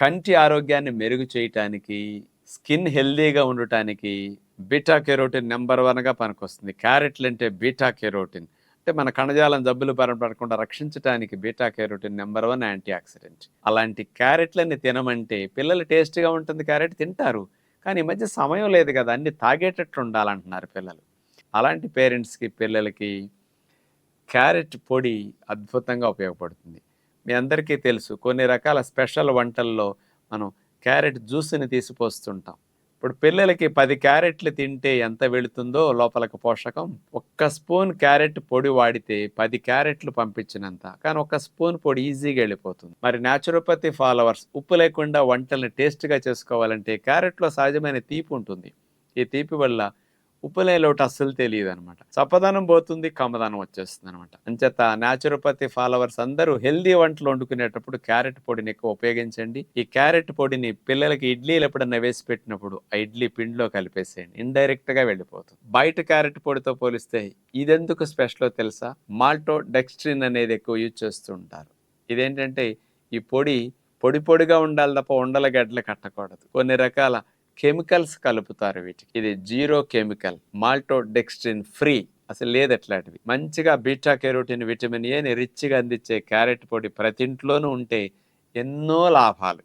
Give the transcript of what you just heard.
కంటి ఆరోగ్యాన్ని మెరుగు చేయటానికి స్కిన్ హెల్దీగా ఉండటానికి బీటా కెరోటిన్ నెంబర్ వన్గా పనికొస్తుంది. క్యారెట్లు అంటే బీటా కెరోటిన్. అంటే మన కణజాలం జబ్బులు పడకుండా రక్షించడానికి beta carotene number one antioxidant అలాంటి క్యారెట్లని తినమంటే పిల్లలు టేస్ట్గా ఉంటుంది క్యారెట్ తింటారు. కానీ ఈ మధ్య సమయం లేదు కదా అన్ని తాగేటట్లు ఉండాలంటున్నారు పిల్లలు. అలాంటి పేరెంట్స్కి పిల్లలకి క్యారెట్ పొడి అద్భుతంగా ఉపయోగపడుతుంది. మీ అందరికీ తెలుసు కొన్ని రకాల స్పెషల్ వంటల్లో మనం క్యారెట్ జ్యూస్ని తీసిపోస్తుంటాం. ఇప్పుడు పిల్లలకి పది క్యారెట్లు తింటే ఎంత వెళుతుందో లోపలకు పోషకం ఒక్క స్పూన్ క్యారెట్ పొడి వాడితే పది క్యారెట్లు పంపించినంత కానీ ఒక స్పూన్ పొడి ఈజీగా వెళ్ళిపోతుంది. మరి న్యాచురోపతి ఫాలోవర్స్ ఉప్పు లేకుండా వంటల్ని టేస్ట్గా చేసుకోవాలంటే క్యారెట్లో సహజమైన తీపి ఉంటుంది. ఈ తీపి వల్ల ఉప్పు లేలోటి అస్సలు తెలియదు అనమాట చప్పదనం పోతుంది కమ్మదనం వచ్చేస్తుంది అనమాట అంచేత న్యాచురోపతి ఫాలోవర్స్ అందరూ హెల్దీ వంటలు వండుకునేటప్పుడు క్యారెట్ పొడిని ఎక్కువ ఉపయోగించండి. ఈ క్యారెట్ పొడిని పిల్లలకి ఇడ్లీలు ఎప్పుడన్నా వేసి పెట్టినప్పుడు ఆ ఇడ్లీ పిండిలో కలిపేసేయండి. ఇండైరెక్ట్గా వెళ్ళిపోతుంది. బయట క్యారెట్ పొడితో పోలిస్తే ఇదెందుకు స్పెషలో తెలుసా? మాల్టో డెక్స్ట్రిన్ అనేది ఎక్కువ యూజ్ చేస్తూ ఉంటారు. ఇదేంటంటే ఈ పొడి పొడి పొడిగా ఉండాలి తప్ప ఉండల గడ్డలు కట్టకూడదు. కొన్ని రకాల కెమికల్స్ కలుపుతారు వీటికి. ఇది zero chemical maltodextrin free. అసలు లేదు అట్లాంటివి. మంచిగా బీటా కెరోటిన్ విటమిన్ ఏని రిచ్గా అందించే క్యారెట్ పొడి ప్రతి ఇంట్లోనూ ఉంటే ఎన్నో లాభాలు.